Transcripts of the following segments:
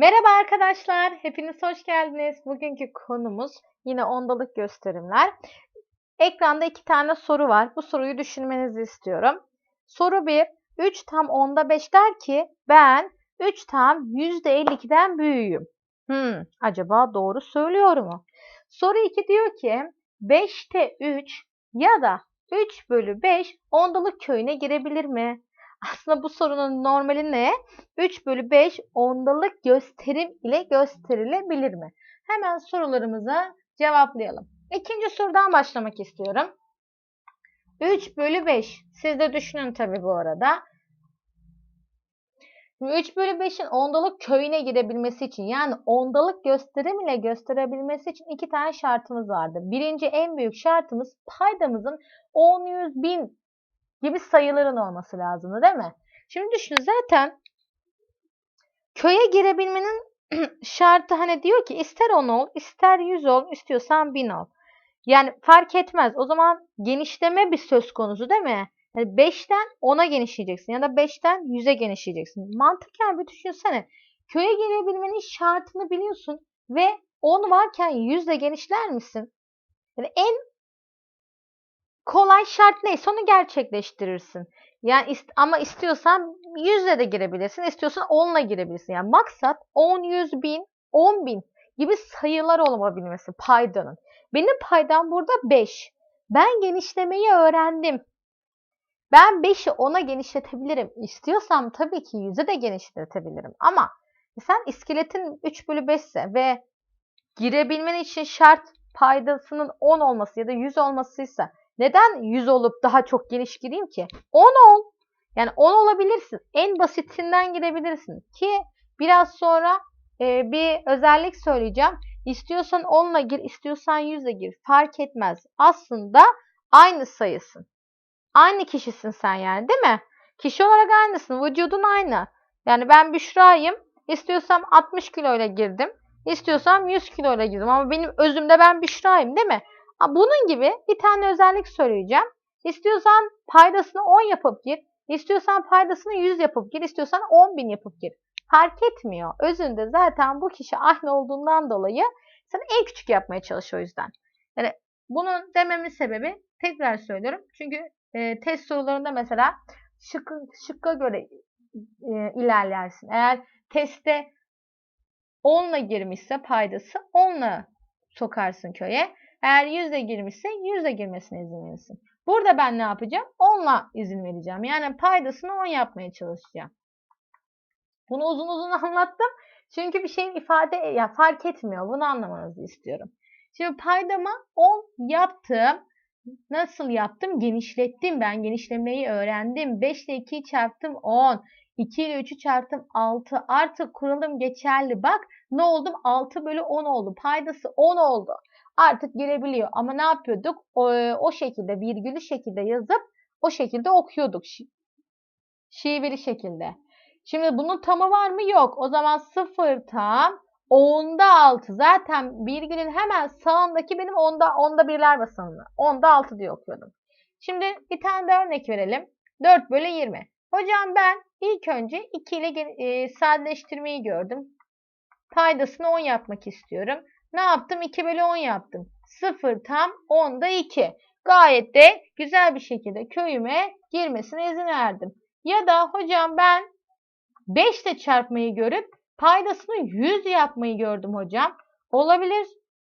Merhaba arkadaşlar, hepiniz hoş geldiniz. Bugünkü konumuz yine ondalık gösterimler. Ekranda iki tane soru var. Bu soruyu düşünmenizi istiyorum. Soru 1, 3 tam onda 5 der ki ben 3 tam %52'den büyüğüm. Hmm, acaba doğru söylüyor mu? Soru 2 diyor ki 5'te 3 ya da 3 bölü 5 ondalık köyüne girebilir mi? Aslında bu sorunun normali ne? 3 bölü 5 ondalık gösterim ile gösterilebilir mi? Hemen sorularımıza cevaplayalım. İkinci sorudan başlamak istiyorum. 3 bölü 5. Siz de düşünün tabi bu arada. 3 bölü 5'in ondalık köyüne girebilmesi için yani ondalık gösterim ile gösterebilmesi için iki tane şartımız vardı. Birinci en büyük şartımız paydamızın 10, 100, 1000 gibi sayıların olması lazımdı değil mi? Şimdi düşünün zaten köye girebilmenin şartı hani diyor ki ister 10 ol, ister 100 ol, istiyorsan 1000 ol. Yani fark etmez. O zaman genişleme bir söz konusu değil mi? Yani 5'ten 10'a genişleyeceksin ya da 5'ten 100'e genişleyeceksin. Mantıken bir düşünsene. Köye gelebilmenin şartını biliyorsun ve 10 varken 100 ile genişler misin? Yani en kolay şart neyse onu gerçekleştirirsin. Yani ist ama istiyorsan 100 ile de girebilirsin, istiyorsan 10 ile girebilirsin. Yani maksat 10, 100 bin, 10 bin gibi sayılar olabilmesi paydanın. Benim paydam burada 5. Ben genişlemeyi öğrendim. Ben 5'i 10'a genişletebilirim. İstiyorsam tabii ki 100'e de genişletebilirim. Ama sen iskeletin 3 bölü 5 ise ve girebilmen için şart paydasının 10 olması ya da 100 olmasıysa neden 100 olup daha çok geniş gireyim ki? 10 ol. Yani 10 olabilirsin. En basitinden girebilirsin. Ki biraz sonra e, bir özellik söyleyeceğim. İstiyorsan 10 ile gir, istiyorsan 100 ile gir. Fark etmez. Aslında aynı sayısın. Aynı kişisin sen yani değil mi? Kişi olarak aynısın. Vücudun aynı. Yani ben Büşra'yım. İstiyorsam 60 kilo ile girdim. İstiyorsam 100 kilo ile girdim. Ama benim özümde ben Büşra'yım değil mi? Bunun gibi bir tane özellik söyleyeceğim. İstiyorsan paydasını 10 yapıp gir. İstiyorsan paydasını 100 yapıp gir. İstiyorsan 10 bin yapıp gir. Fark etmiyor. Özünde zaten bu kişi aynı olduğundan dolayı sen en küçük yapmaya çalış o yüzden. Yani bunun dememin sebebi tekrar söylüyorum. Çünkü e, test sorularında mesela şık, şıkka göre e, ilerlersin. Eğer testte 10 ile girmişse paydası 10 ile sokarsın köye. Eğer 100 de girmişse 100 de girmesine izin verirsin. Burada ben ne yapacağım? 10'la izin vereceğim. Yani paydasını 10 yapmaya çalışacağım. Bunu uzun uzun anlattım. Çünkü bir şeyin ifade ya fark etmiyor. Bunu anlamanızı istiyorum. Şimdi paydama 10 yaptım. Nasıl yaptım? Genişlettim. Ben genişlemeyi öğrendim. 5 ile 2'yi çarptım 10. 2 ile 3'ü çarptım 6. Artık kuralım geçerli. Bak ne oldum? 6 bölü 10 oldu. Paydası 10 oldu artık girebiliyor. Ama ne yapıyorduk? O, o şekilde virgülü şekilde yazıp o şekilde okuyorduk. Şi şiveli şekilde. Şimdi bunun tamı var mı? Yok. O zaman 0 tam onda 6. Zaten virgülün hemen sağındaki benim onda onda birler basamını. Onda 6 diye okuyordum. Şimdi bir tane daha örnek verelim. 4 bölü 20. Hocam ben ilk önce 2 ile e, sadeleştirmeyi gördüm. Paydasını 10 yapmak istiyorum. Ne yaptım? 2 bölü 10 yaptım. 0 tam 10'da 2. Gayet de güzel bir şekilde köyüme girmesine izin verdim. Ya da hocam ben 5 ile çarpmayı görüp paydasını 100 yapmayı gördüm hocam. Olabilir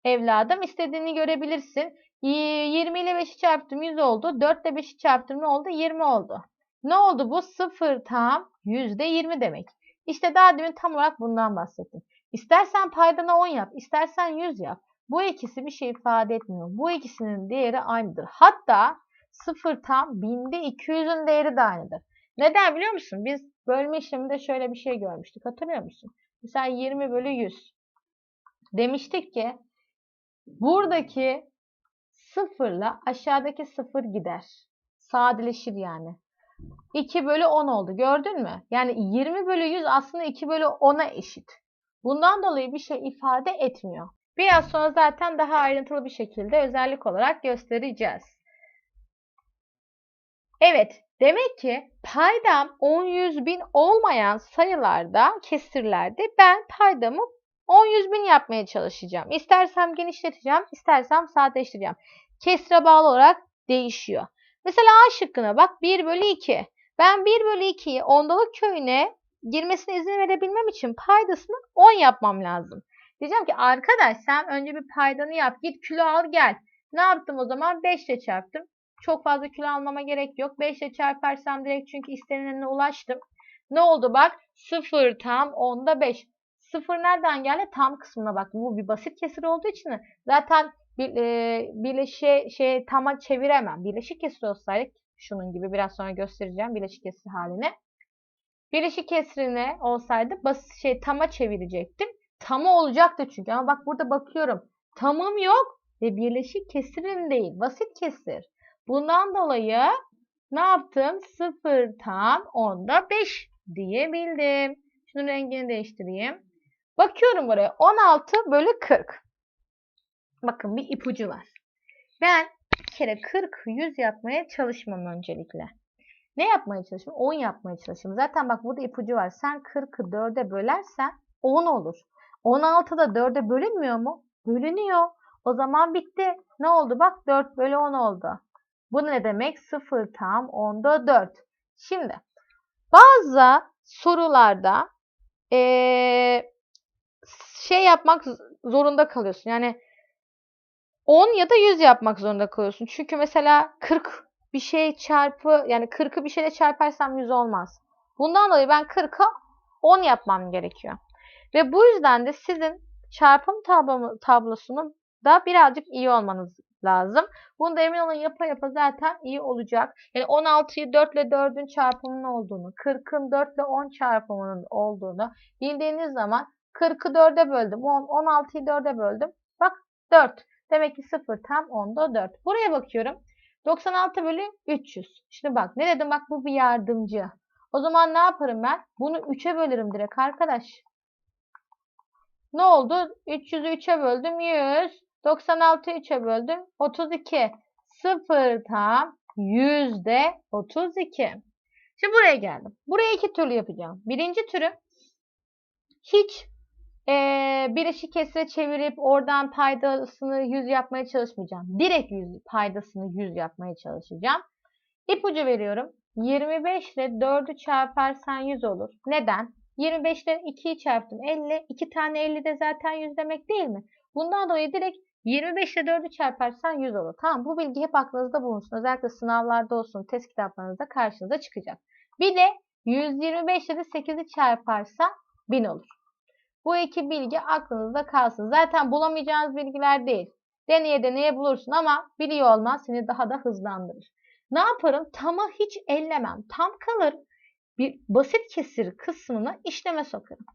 evladım. istediğini görebilirsin. 20 ile 5'i çarptım 100 oldu. 4 ile 5'i çarptım ne oldu? 20 oldu. Ne oldu bu? 0 tam %20 demek. İşte daha demin tam olarak bundan bahsettim. İstersen paydana 10 yap, istersen 100 yap. Bu ikisi bir şey ifade etmiyor. Bu ikisinin değeri aynıdır. Hatta 0 tam binde 200'ün değeri de aynıdır. Neden biliyor musun? Biz bölme işleminde şöyle bir şey görmüştük. Hatırlıyor musun? Mesela 20 bölü 100. Demiştik ki buradaki sıfırla aşağıdaki sıfır gider. Sadeleşir yani. 2 bölü 10 oldu. Gördün mü? Yani 20 bölü 100 aslında 2 bölü 10'a eşit. Bundan dolayı bir şey ifade etmiyor. Biraz sonra zaten daha ayrıntılı bir şekilde özellik olarak göstereceğiz. Evet, demek ki paydam 10 100 bin olmayan sayılarda, kesirlerde ben paydamı 10 100 bin yapmaya çalışacağım. İstersem genişleteceğim, istersem sadeleştireceğim. Kesre bağlı olarak değişiyor. Mesela A şıkkına bak 1 bölü 2. Ben 1 bölü 2'yi ondalık köyüne girmesine izin verebilmem için paydasını 10 yapmam lazım. Diyeceğim ki arkadaş sen önce bir paydanı yap. Git kilo al gel. Ne yaptım o zaman? 5 ile çarptım. Çok fazla kilo almama gerek yok. 5 ile çarparsam direkt çünkü istenilene ulaştım. Ne oldu bak? 0 tam 10'da 5. 0 nereden geldi? Tam kısmına bak. Bu bir basit kesir olduğu için zaten bir, e, birleşe, şey, tama çeviremem. Birleşik kesir olsaydı şunun gibi biraz sonra göstereceğim birleşik kesir halini. Birleşik kesrine olsaydı basit şey tama çevirecektim. Tamı olacaktı çünkü ama bak burada bakıyorum. Tamım yok ve birleşik kesirim değil. Basit kesir. Bundan dolayı ne yaptım? 0 tam 10'da 5 diyebildim. Şunun rengini değiştireyim. Bakıyorum buraya. 16 bölü 40. Bakın bir ipucu var. Ben bir kere 40 100 yapmaya çalışmam öncelikle. Ne yapmaya çalışayım? 10 yapmaya çalışayım. Zaten bak burada ipucu var. Sen 40'ı 4'e bölersen 10 olur. 16 da 4'e bölünmüyor mu? Bölünüyor. O zaman bitti. Ne oldu? Bak 4 bölü 10 oldu. Bu ne demek? 0 tam 10'da 4. Şimdi bazı sorularda ee, şey yapmak zorunda kalıyorsun. Yani 10 ya da 100 yapmak zorunda kalıyorsun. Çünkü mesela 40 bir şey çarpı yani 40'ı bir şeyle çarparsam 100 olmaz. Bundan dolayı ben 40'a 10 yapmam gerekiyor. Ve bu yüzden de sizin çarpım tablosunu da birazcık iyi olmanız lazım. Bunu da emin olun yapa yapa zaten iyi olacak. Yani 16'yı 4 ile 4'ün çarpımının olduğunu, 40'ın 4 ile 10 çarpımının olduğunu bildiğiniz zaman 40'ı 4'e böldüm. 10, 16'yı 4'e böldüm. Bak 4. Demek ki 0 tam 10'da 4. Buraya bakıyorum. 96 bölü 300. Şimdi bak ne dedim bak bu bir yardımcı. O zaman ne yaparım ben? Bunu 3'e bölerim direkt arkadaş. Ne oldu? 300'ü 3'e böldüm 100. 96'yı 3'e böldüm 32. 0 tam yüzde 32. Şimdi buraya geldim. Buraya iki türlü yapacağım. Birinci türü hiç e, bileşik kesre çevirip oradan paydasını 100 yapmaya çalışmayacağım. Direkt 100 paydasını 100 yapmaya çalışacağım. İpucu veriyorum. 25 ile 4'ü çarparsan 100 olur. Neden? 25 ile 2'yi çarptım 50. 2 tane 50 de zaten 100 demek değil mi? Bundan dolayı direkt 25 ile 4'ü çarparsan 100 olur. Tamam bu bilgi hep aklınızda bulunsun. Özellikle sınavlarda olsun, test kitaplarınızda karşınıza çıkacak. Bir de 125 ile de 8'i çarparsa 1000 olur. Bu iki bilgi aklınızda kalsın. Zaten bulamayacağınız bilgiler değil. Deneye deneye bulursun ama biliyor olman seni daha da hızlandırır. Ne yaparım? Tamı hiç ellemem. Tam kalır. Bir basit kesir kısmını işleme sokarım.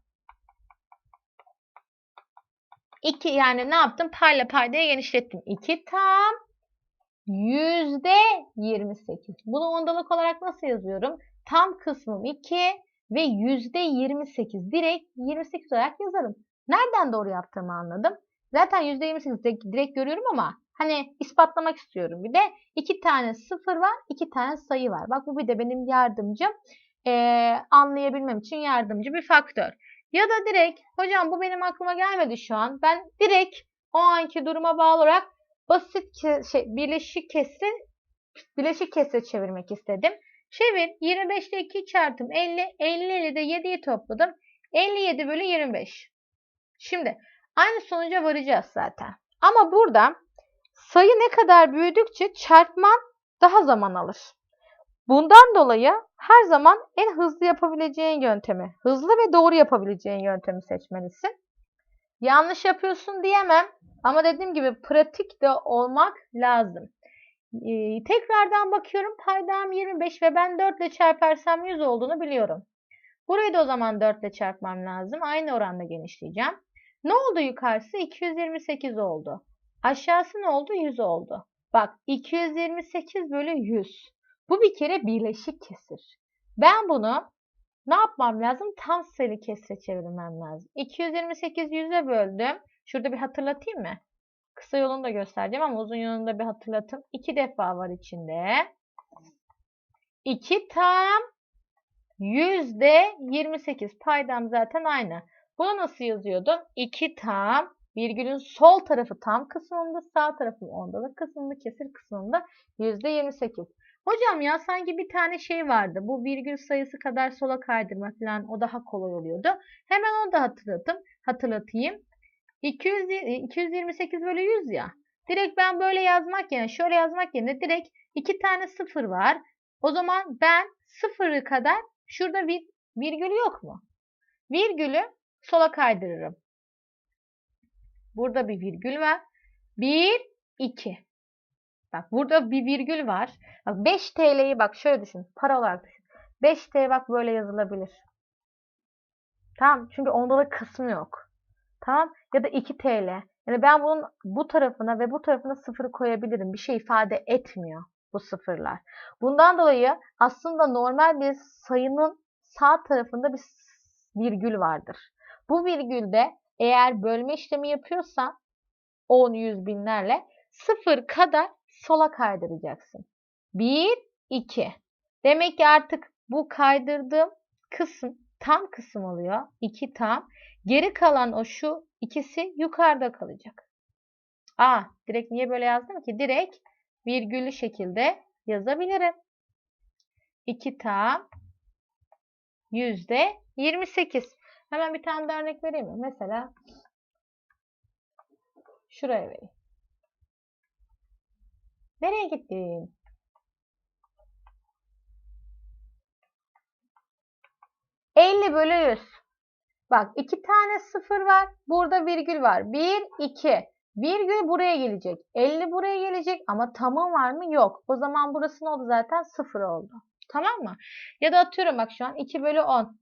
2 yani ne yaptım? Payla paydaya genişlettim. 2 tam yüzde 28. Bunu ondalık olarak nasıl yazıyorum? Tam kısmım 2 ve yüzde 28. Direkt 28 olarak yazarım. Nereden doğru yaptığımı anladım. Zaten yüzde 28 direkt, direkt görüyorum ama hani ispatlamak istiyorum. Bir de iki tane sıfır var, iki tane sayı var. Bak bu bir de benim yardımcım. Ee, anlayabilmem için yardımcı bir faktör. Ya da direkt hocam bu benim aklıma gelmedi şu an. Ben direkt o anki duruma bağlı olarak basit şey, birleşik kesri bileşik kesre çevirmek istedim. Çevir. 25 ile 2 çarptım. 50. 50 ile de 7'yi topladım. 57 bölü 25. Şimdi aynı sonuca varacağız zaten. Ama burada sayı ne kadar büyüdükçe çarpman daha zaman alır. Bundan dolayı her zaman en hızlı yapabileceğin yöntemi, hızlı ve doğru yapabileceğin yöntemi seçmelisin. Yanlış yapıyorsun diyemem ama dediğim gibi pratik de olmak lazım. Ee, tekrardan bakıyorum paydam 25 ve ben 4 ile çarparsam 100 olduğunu biliyorum. Burayı da o zaman 4 ile çarpmam lazım. Aynı oranda genişleyeceğim. Ne oldu yukarısı? 228 oldu. Aşağısı ne oldu? 100 oldu. Bak 228 bölü 100. Bu bir kere birleşik kesir. Ben bunu ne yapmam lazım? Tam sayılı kesre çevirmem lazım. 228 100'e böldüm. Şurada bir hatırlatayım mı? Kısa yolunu da göstereceğim ama uzun yolunu da bir hatırlatım. İki defa var içinde. 2 tam yüzde 28. Paydam zaten aynı. Bunu nasıl yazıyordum? 2 tam virgülün sol tarafı tam kısmında sağ tarafı ondalık kısmında kesir kısmında yüzde 28. Hocam ya sanki bir tane şey vardı. Bu virgül sayısı kadar sola kaydırma falan o daha kolay oluyordu. Hemen onu da hatırlatım, hatırlatayım. 200, 228 bölü 100 ya. Direkt ben böyle yazmak yerine şöyle yazmak yerine direkt iki tane sıfır var. O zaman ben sıfırı kadar şurada bir virgül yok mu? Virgülü sola kaydırırım. Burada bir virgül var. 1, 2. Bak burada bir virgül var. Bak 5 TL'yi bak şöyle düşün. Para olarak düşün. 5 TL bak böyle yazılabilir. Tamam. Çünkü ondalık kısmı yok. Tamam. Ya da 2 TL. Yani ben bunun bu tarafına ve bu tarafına sıfır koyabilirim. Bir şey ifade etmiyor bu sıfırlar. Bundan dolayı aslında normal bir sayının sağ tarafında bir virgül vardır. Bu virgülde eğer bölme işlemi yapıyorsan 10, 100 binlerle sıfır kadar sola kaydıracaksın. 1, 2. Demek ki artık bu kaydırdığım kısım tam kısım oluyor. 2 tam. Geri kalan o şu ikisi yukarıda kalacak. Aa, direkt niye böyle yazdım ki? Direkt virgüllü şekilde yazabilirim. 2 tam yüzde 28. Hemen bir tane daha örnek vereyim mi? Mesela şuraya vereyim. Nereye gittin? Elli bölü 100. Bak iki tane sıfır var. Burada virgül var. 1, 2. Virgül buraya gelecek. 50 buraya gelecek ama tamam var mı? Yok. O zaman burası ne oldu zaten? 0 oldu. Tamam mı? Ya da atıyorum bak şu an 2 bölü 10.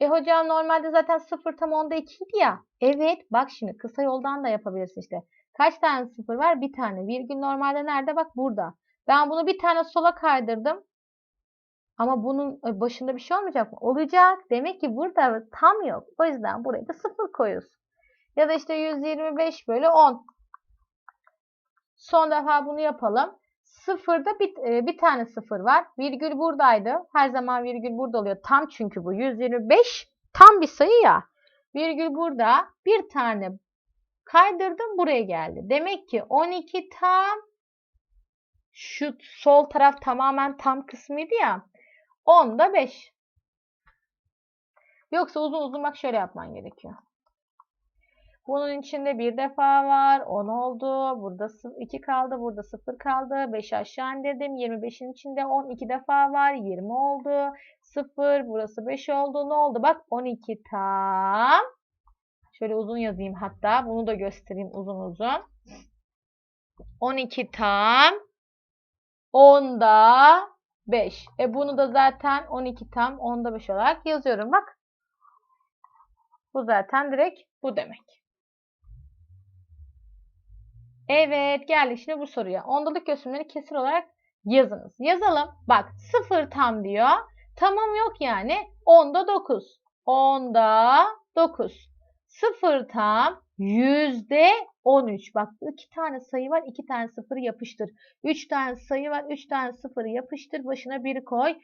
E hocam normalde zaten 0 tam onda 2 idi ya. Evet bak şimdi kısa yoldan da yapabilirsin işte. Kaç tane 0 var? Bir tane. Virgül normalde nerede? Bak burada. Ben bunu bir tane sola kaydırdım. Ama bunun e, başında bir şey olmayacak mı? Olacak. Demek ki burada tam yok. O yüzden buraya da 0 koyuyorsun. Ya da işte 125 bölü 10. Son defa bunu yapalım. Sıfırda bir, e, bir tane sıfır var. Virgül buradaydı. Her zaman virgül burada oluyor. Tam çünkü bu. 125 tam bir sayı ya. Virgül burada. Bir tane kaydırdım buraya geldi. Demek ki 12 tam şu sol taraf tamamen tam kısmıydı ya. 10 da 5. Yoksa uzun uzun bak şöyle yapman gerekiyor. Bunun içinde bir defa var. 10 oldu. Burada 2 kaldı. Burada 0 kaldı. 5 aşağı indirdim. 25'in içinde 10 2 defa var. 20 oldu. 0. Burası 5 oldu. Ne oldu? Bak 12 tam. Şöyle uzun yazayım hatta. Bunu da göstereyim uzun uzun. 12 tam. 10'da 5. E bunu da zaten 12 tam 10'da 5 olarak yazıyorum. Bak. Bu zaten direkt bu demek. Evet geldik şimdi bu soruya. Ondalık gösterimleri kesir olarak yazınız. Yazalım. Bak 0 tam diyor. Tamam yok yani. 10'da 9. 10'da 9. 0 tam yüzde 13. Bak iki tane sayı var. iki tane sıfırı yapıştır. Üç tane sayı var. Üç tane sıfırı yapıştır. Başına bir koy.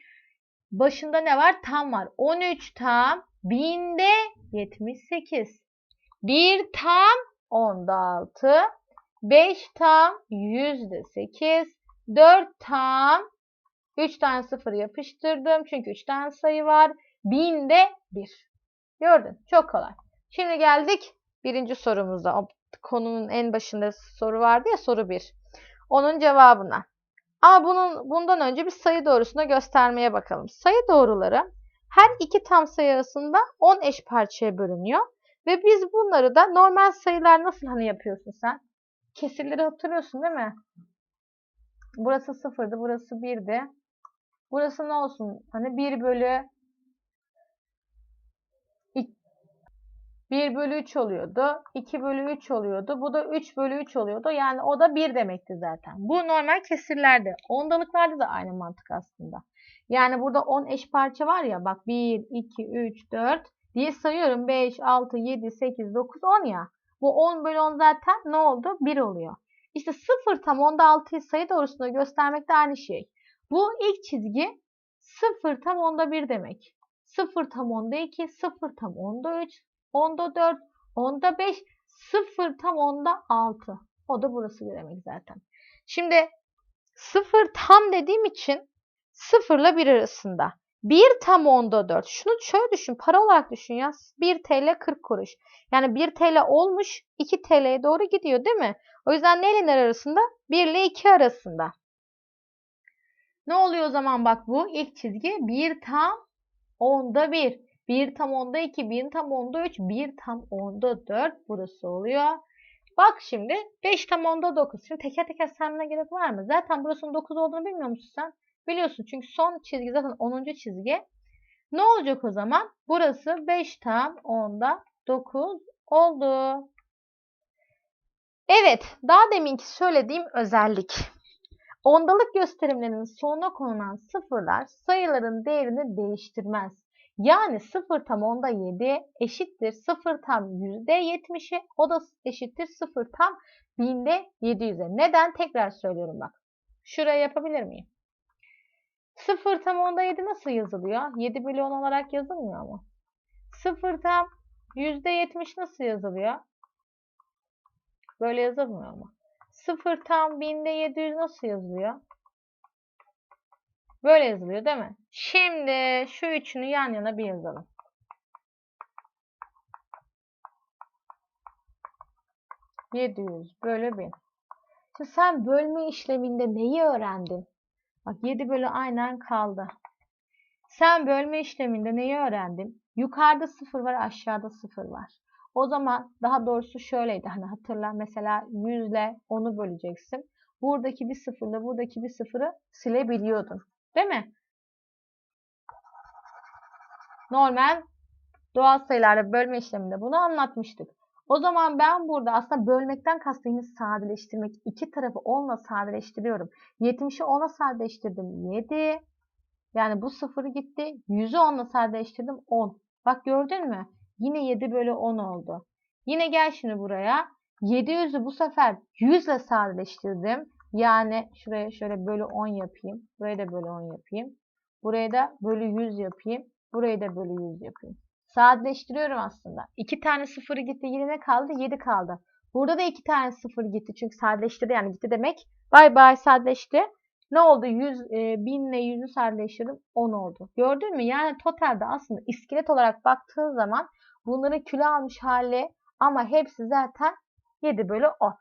Başında ne var? Tam var. 13 tam binde 78. 1 tam onda 6. 5 tam yüzde 8. 4 tam 3 tane sıfır yapıştırdım. Çünkü 3 tane sayı var. Binde 1. Gördün. Çok kolay. Şimdi geldik birinci sorumuza. O konunun en başında soru vardı ya soru 1. Onun cevabına. Ama bunun, bundan önce bir sayı doğrusuna göstermeye bakalım. Sayı doğruları her iki tam sayı arasında 10 eş parçaya bölünüyor. Ve biz bunları da normal sayılar nasıl hani yapıyorsun sen? Kesirleri hatırlıyorsun değil mi? Burası sıfırdı, burası birdi. Burası ne olsun? Hani 1 bölü 1 bölü 3 oluyordu. 2 bölü 3 oluyordu. Bu da 3 bölü 3 oluyordu. Yani o da 1 demekti zaten. Bu normal kesirlerde. Ondalıklarda da aynı mantık aslında. Yani burada 10 eş parça var ya. Bak 1, 2, 3, 4 diye sayıyorum. 5, 6, 7, 8, 9, 10 ya. Bu 10 bölü 10 zaten ne oldu? 1 oluyor. İşte 0 tam onda 6'yı sayı doğrusunda göstermek de aynı şey. Bu ilk çizgi 0 tam onda 1 demek. 0 tam onda 2, 0 tam onda 3, onda 4, onda 5, 0 tam onda 6. O da burası demek zaten. Şimdi 0 tam dediğim için 0 ile 1 arasında. 1 tam onda 4. Şunu şöyle düşün. Para olarak düşün ya. 1 TL 40 kuruş. Yani 1 TL olmuş 2 TL'ye doğru gidiyor değil mi? O yüzden neyle arasında? 1 ile 2 arasında. Ne oluyor o zaman bak bu ilk çizgi 1 tam onda 1. 1 tam onda 2, 1 tam onda 3, 1 tam onda 4 burası oluyor. Bak şimdi 5 tam onda 9. Şimdi teker teker saymana gerek var mı? Zaten burasının 9 olduğunu bilmiyor musun sen? Biliyorsun çünkü son çizgi zaten 10. çizgi. Ne olacak o zaman? Burası 5 tam onda 9 oldu. Evet, daha deminki söylediğim özellik. Ondalık gösterimlerinin sonuna konulan sıfırlar sayıların değerini değiştirmez. Yani 0 tam onda 7 eşittir 0 tam yüzde 70'i o da eşittir 0 tam binde 700'e. Neden? Tekrar söylüyorum bak. Şuraya yapabilir miyim? 0 tam onda 7 nasıl yazılıyor? 7 bölü 10 olarak yazılmıyor mu? 0 tam yüzde 70 nasıl yazılıyor? Böyle yazılmıyor mu? 0 tam binde 700 nasıl yazılıyor? Böyle yazılıyor değil mi? Şimdi şu üçünü yan yana bir yazalım. ...700 bölü 1000. Şimdi sen bölme işleminde neyi öğrendin? Bak 7 bölü aynen kaldı. Sen bölme işleminde neyi öğrendin? Yukarıda 0 var aşağıda 0 var. O zaman daha doğrusu şöyleydi. Hani hatırla mesela 100 ile 10'u böleceksin. Buradaki bir sıfırla buradaki bir sıfırı silebiliyordun. Değil mi? Normal doğal sayılarla bölme işleminde bunu anlatmıştık. O zaman ben burada aslında bölmekten kastım sadeleştirmek. İki tarafı 10'la sadeleştiriyorum. 70'i 10'a sadeleştirdim. 7. Yani bu sıfırı gitti. 100'ü 10'la sadeleştirdim. 10. Bak gördün mü? Yine 7 bölü 10 oldu. Yine gel şimdi buraya. 700'ü bu sefer 100 ile sadeleştirdim. Yani şuraya şöyle bölü 10 yapayım. Buraya da bölü 10 yapayım. Buraya da bölü 100 yapayım. Burayı da bölü 100 yapayım. Sadeleştiriyorum aslında. 2 tane sıfırı gitti. Yine ne kaldı? 7 kaldı. Burada da 2 tane sıfır gitti. Çünkü sadeleştirdi yani gitti demek. Bay bay sadeleşti. Ne oldu? 100, e, 1000 ile 100'ü sadeleştirdim. 10 oldu. Gördün mü? Yani totalde aslında iskelet olarak baktığın zaman bunların küle almış hali ama hepsi zaten 7 bölü 10.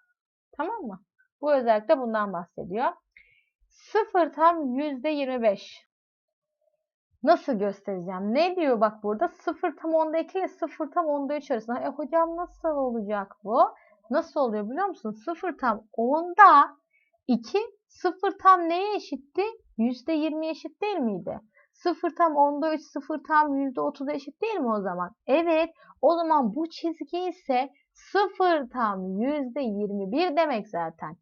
Tamam mı? Bu özellikle bundan bahsediyor. 0 tam %25. Nasıl göstereceğim? Ne diyor bak burada? 0 tam onda 2 ile 0 tam onda 3 arasında. E hocam nasıl olacak bu? Nasıl oluyor biliyor musun? 0 tam onda 2 0 tam neye eşitti? %20 eşit değil miydi? 0 tam onda 3, 0 tam %30 eşit değil mi o zaman? Evet. O zaman bu çizgi ise 0 tam %21 demek zaten.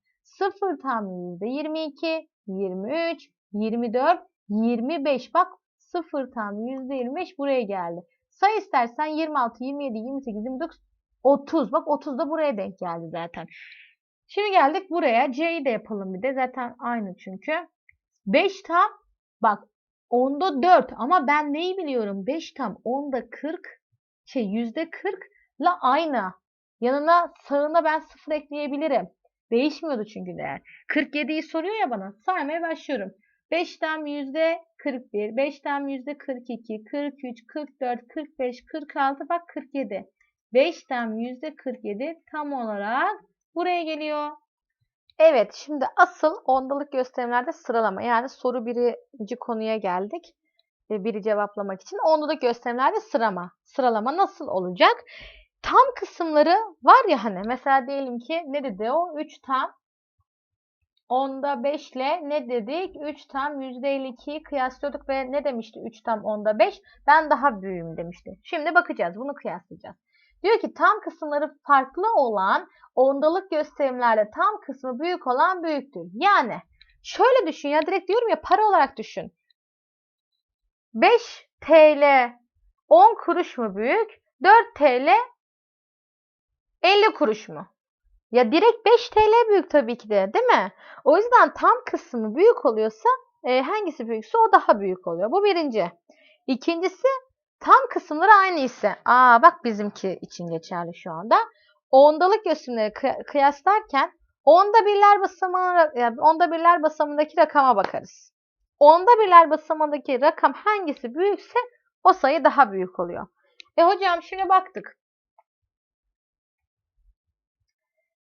0 tam %22, 23, 24, 25. Bak 0 tam %25 buraya geldi. Say istersen 26, 27, 28, 29, 30. Bak 30 da buraya denk geldi zaten. Şimdi geldik buraya. C'yi de yapalım bir de. Zaten aynı çünkü. 5 tam bak onda 4 ama ben neyi biliyorum? 5 tam onda 40 şey yüzde 40 ile aynı. Yanına sağına ben 0 ekleyebilirim. Değişmiyordu çünkü değer. 47'yi soruyor ya bana. Saymaya başlıyorum. 5'ten yüzde 41, 5'ten yüzde 42, 43, 44, 45, 46 bak 47. 5'ten yüzde 47 tam olarak buraya geliyor. Evet şimdi asıl ondalık gösterimlerde sıralama yani soru birinci konuya geldik. Biri cevaplamak için ondalık gösterimlerde sırama. Sıralama nasıl olacak? Tam kısımları var ya hani mesela diyelim ki ne dedi o? 3 tam onda 5 ile ne dedik? 3 tam %52'yi kıyaslıyorduk ve ne demişti 3 tam onda 5? Ben daha büyüğüm demişti. Şimdi bakacağız bunu kıyaslayacağız. Diyor ki tam kısımları farklı olan ondalık gösterimlerde tam kısmı büyük olan büyüktür. Yani şöyle düşün ya direkt diyorum ya para olarak düşün. 5 TL 10 kuruş mu büyük? 4 TL 50 kuruş mu? Ya direkt 5 TL büyük tabii ki de değil mi? O yüzden tam kısmı büyük oluyorsa e, hangisi büyükse o daha büyük oluyor. Bu birinci. İkincisi tam kısımları aynı ise. Aa bak bizimki için geçerli şu anda. Ondalık gösterimleri kıyaslarken onda birler basamağına yani onda birler basamındaki rakama bakarız. Onda birler basamındaki rakam hangisi büyükse o sayı daha büyük oluyor. E hocam şimdi baktık.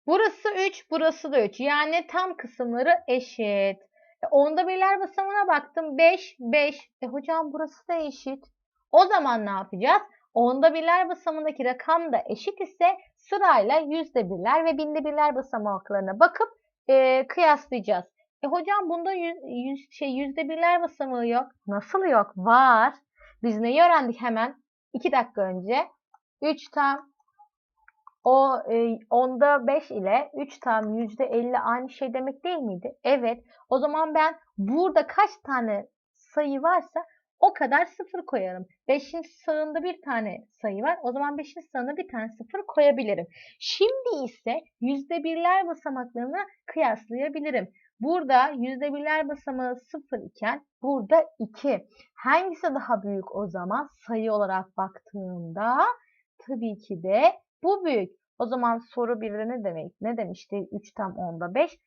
Burası 3, burası da 3. Yani tam kısımları eşit. E, onda birler basamına baktım. 5, 5. E hocam burası da eşit. O zaman ne yapacağız? Onda birler basamındaki rakam da eşit ise sırayla yüzde birler ve binde birler basamaklarına bakıp e, kıyaslayacağız. E hocam bunda yüz, yüz, şey, yüzde birler basamağı yok. Nasıl yok? Var. Biz neyi öğrendik hemen? 2 dakika önce. 3 tam o e, onda 5 ile 3 tam yüzde 50 aynı şey demek değil miydi? Evet. O zaman ben burada kaç tane sayı varsa o kadar sıfır koyarım. 5'in sağında bir tane sayı var. O zaman 5'in sağına bir tane sıfır koyabilirim. Şimdi ise yüzde birler basamaklarını kıyaslayabilirim. Burada yüzde birler basamağı sıfır iken burada 2. Hangisi daha büyük o zaman? Sayı olarak baktığımda tabii ki de bu büyük. O zaman soru 1'de ne demek? Ne demişti? 3 tam 10'da 5.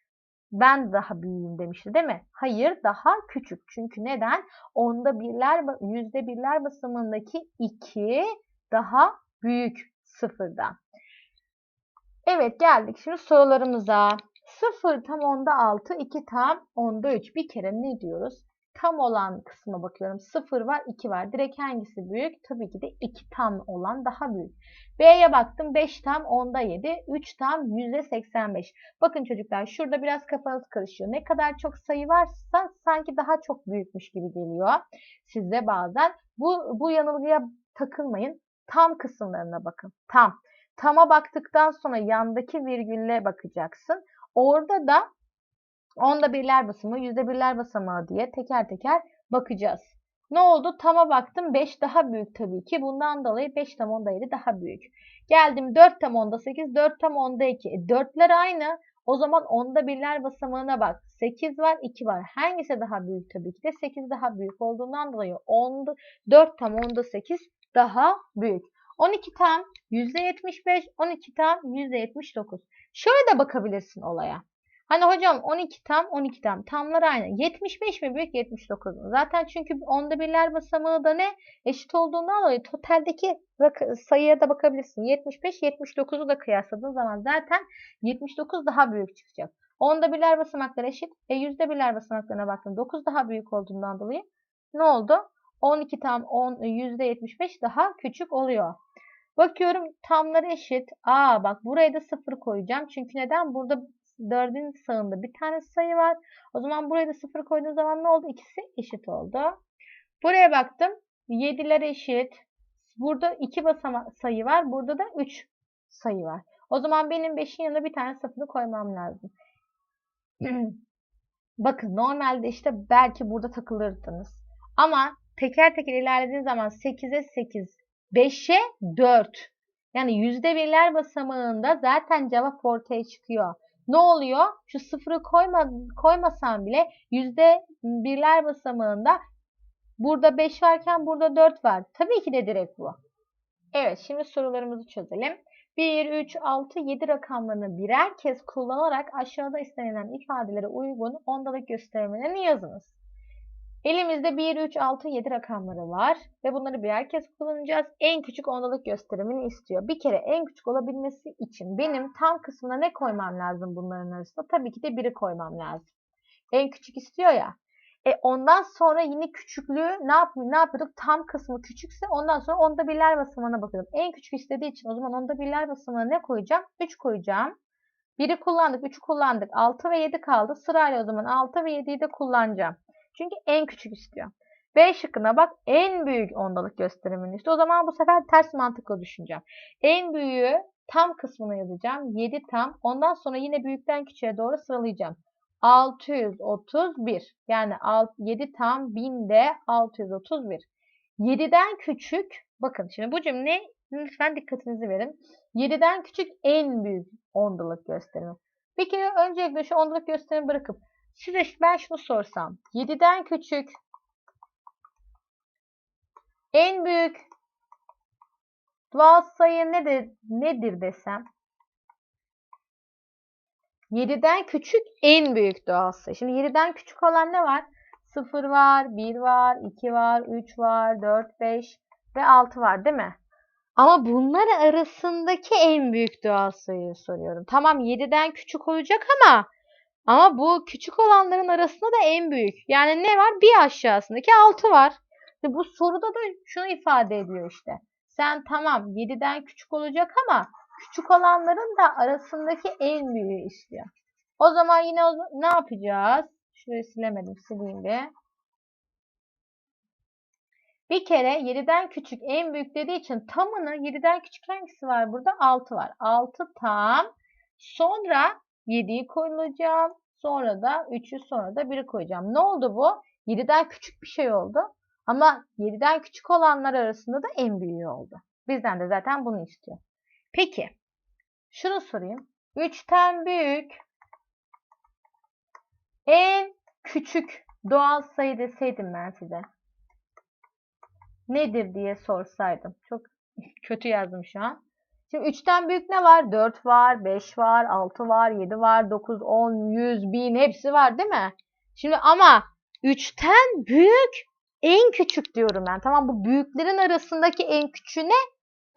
Ben daha büyüğüm demişti değil mi? Hayır daha küçük. Çünkü neden? Onda birler, yüzde birler basamındaki 2 daha büyük sıfırdan. Evet geldik şimdi sorularımıza. 0 tam onda 6, 2 tam onda 3. Bir kere ne diyoruz? Tam olan kısma bakıyorum. 0 var, 2 var. Direkt hangisi büyük? Tabii ki de 2 tam olan daha büyük. B'ye baktım. 5 tam onda 7. 3 tam %85. Bakın çocuklar şurada biraz kafanız karışıyor. Ne kadar çok sayı varsa sanki daha çok büyükmüş gibi geliyor. Size bazen. Bu, bu yanılgıya takılmayın. Tam kısımlarına bakın. Tam. Tama baktıktan sonra yandaki virgülle bakacaksın. Orada da Onda birler basımı, yüzde birler basamağı diye teker teker bakacağız. Ne oldu? Tama baktım. 5 daha büyük tabii ki. Bundan dolayı 5 tam onda 7 daha büyük. Geldim 4 tam onda 8, 4 tam onda 2. E, 4'ler aynı. O zaman onda birler basamağına bak. 8 var, 2 var. Hangisi daha büyük tabii ki de? 8 daha büyük olduğundan dolayı 10, 4 tam onda 8 daha büyük. 12 tam %75, 12 tam %79. Şöyle de bakabilirsin olaya. Hani hocam 12 tam 12 tam. Tamlar aynı. 75 mi büyük 79 mu? Zaten çünkü onda birler basamağı da ne? Eşit olduğundan dolayı totaldeki sayıya da bakabilirsin. 75 79'u da kıyasladığın zaman zaten 79 daha büyük çıkacak. Onda birler basamaklar eşit. E yüzde birler basamaklarına baktım. 9 daha büyük olduğundan dolayı ne oldu? 12 tam 10 yüzde 75 daha küçük oluyor. Bakıyorum tamları eşit. Aa bak buraya da 0 koyacağım. Çünkü neden? Burada 4'ün sağında bir tane sayı var. O zaman buraya da 0 koyduğum zaman ne oldu? İkisi eşit oldu. Buraya baktım. 7'ler eşit. Burada 2 basamak sayı var. Burada da 3 sayı var. O zaman benim 5'in yanına bir tane sıfırı koymam lazım. Bakın normalde işte belki burada takılırdınız. Ama teker teker ilerlediğiniz zaman 8'e 8, 5'e 4. Yani yüzde birler basamağında zaten cevap ortaya çıkıyor ne oluyor? Şu sıfırı koyma, koymasam bile yüzde birler basamağında burada 5 varken burada 4 var. Tabii ki de direkt bu. Evet şimdi sorularımızı çözelim. 1, 3, 6, 7 rakamlarını birer kez kullanarak aşağıda istenilen ifadelere uygun ondalık göstermelerini yazınız. Elimizde 1, 3, 6, 7 rakamları var ve bunları birer kez kullanacağız. En küçük ondalık gösterimini istiyor. Bir kere en küçük olabilmesi için benim tam kısmına ne koymam lazım bunların arasında? Tabii ki de 1'i koymam lazım. En küçük istiyor ya. E ondan sonra yine küçüklüğü ne, yap ne yapıyorduk? Tam kısmı küçükse ondan sonra onda birler basamağına bakıyordum. En küçük istediği için o zaman onda birler basamağına ne koyacağım? 3 koyacağım. 1'i kullandık, 3'ü kullandık. 6 ve 7 kaldı. Sırayla o zaman 6 ve 7'yi de kullanacağım. Çünkü en küçük istiyor. B şıkkına bak en büyük ondalık gösterimini istiyor. O zaman bu sefer ters mantıkla düşüneceğim. En büyüğü tam kısmını yazacağım. 7 tam. Ondan sonra yine büyükten küçüğe doğru sıralayacağım. 631. Yani 7 tam 1000 de 631. 7'den küçük bakın şimdi bu cümle lütfen dikkatinizi verin. 7'den küçük en büyük ondalık gösterimi. Bir kere öncelikle şu ondalık gösterimi bırakıp Size ben şunu sorsam. 7'den küçük en büyük doğal sayı nedir, nedir desem 7'den küçük en büyük doğal sayı. Şimdi 7'den küçük olan ne var? 0 var, 1 var, 2 var, 3 var, 4, 5 ve 6 var değil mi? Ama bunlar arasındaki en büyük doğal sayıyı soruyorum. Tamam 7'den küçük olacak ama ama bu küçük olanların arasında da en büyük. Yani ne var? Bir aşağısındaki 6 var. İşte bu soruda da şunu ifade ediyor işte. Sen tamam 7'den küçük olacak ama küçük olanların da arasındaki en büyüğü istiyor. O zaman yine ne yapacağız? Şurayı silemedim. Sileyim bir. Bir kere 7'den küçük en büyük dediği için tamını 7'den küçük hangisi var burada? 6 var. 6 tam. Sonra 7'yi koyacağım. Sonra da 3'ü sonra da 1'i koyacağım. Ne oldu bu? 7'den küçük bir şey oldu. Ama 7'den küçük olanlar arasında da en büyüğü oldu. Bizden de zaten bunu istiyor. Peki. Şunu sorayım. 3'ten büyük en küçük doğal sayı deseydim ben size. Nedir diye sorsaydım. Çok kötü yazdım şu an. Şimdi 3'ten büyük ne var? 4 var, 5 var, 6 var, 7 var, 9, 10, 100, 1000 hepsi var değil mi? Şimdi ama 3'ten büyük en küçük diyorum ben. Tamam bu büyüklerin arasındaki en küçüğü ne?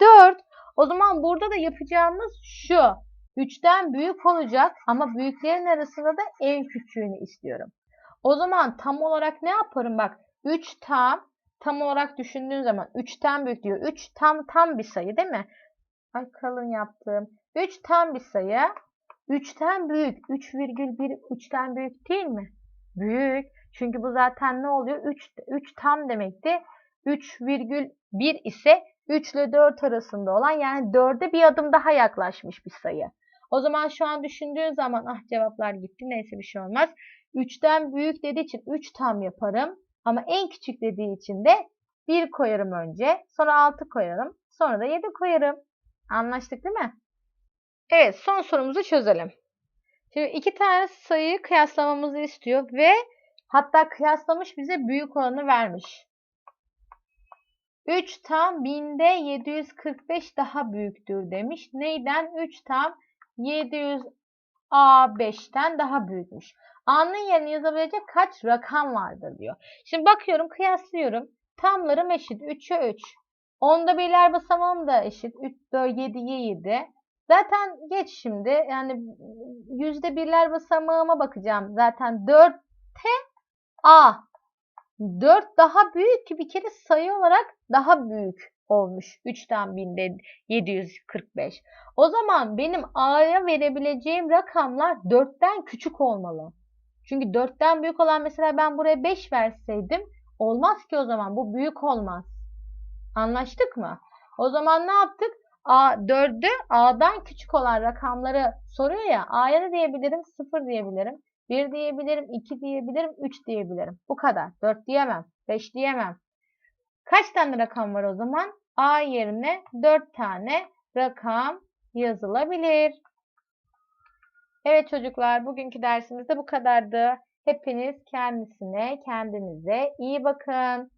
4. O zaman burada da yapacağımız şu. 3'ten büyük olacak ama büyüklerin arasında da en küçüğünü istiyorum. O zaman tam olarak ne yaparım? Bak 3 tam tam olarak düşündüğün zaman 3'ten büyük diyor. 3 tam tam bir sayı değil mi? Ay kalın yaptım. 3 tam bir sayı. 3'ten büyük. 3,1 3'ten büyük değil mi? Büyük. Çünkü bu zaten ne oluyor? 3, 3 tam demekti. 3,1 ise 3 ile 4 arasında olan yani 4'e bir adım daha yaklaşmış bir sayı. O zaman şu an düşündüğün zaman ah cevaplar gitti neyse bir şey olmaz. 3'ten büyük dediği için 3 tam yaparım. Ama en küçük dediği için de 1 koyarım önce. Sonra 6 koyarım. Sonra da 7 koyarım. Anlaştık değil mi? Evet son sorumuzu çözelim. Şimdi iki tane sayıyı kıyaslamamızı istiyor ve hatta kıyaslamış bize büyük olanı vermiş. 3 tam 1000'de 745 daha büyüktür demiş. Neyden? 3 tam 700 A5'ten daha büyükmüş. A'nın yerine yazabilecek kaç rakam vardır diyor. Şimdi bakıyorum kıyaslıyorum. Tamlarım eşit. 3'e 3. Onda birler basamağım da eşit. 3, 4, 7'ye 7. Zaten geç şimdi. Yani yüzde birler basamağıma bakacağım. Zaten 4'te A. 4 daha büyük ki bir kere sayı olarak daha büyük olmuş. 3'ten 1000'de 745. O zaman benim A'ya verebileceğim rakamlar 4'ten küçük olmalı. Çünkü 4'ten büyük olan mesela ben buraya 5 verseydim olmaz ki o zaman. Bu büyük olmaz. Anlaştık mı? O zaman ne yaptık? A 4'ü A'dan küçük olan rakamları soruyor ya. A'ya ne diyebilirim? 0 diyebilirim. 1 diyebilirim, 2 diyebilirim, 3 diyebilirim. Bu kadar. 4 diyemem, 5 diyemem. Kaç tane rakam var o zaman? A yerine 4 tane rakam yazılabilir. Evet çocuklar bugünkü dersimiz de bu kadardı. Hepiniz kendisine, kendinize iyi bakın.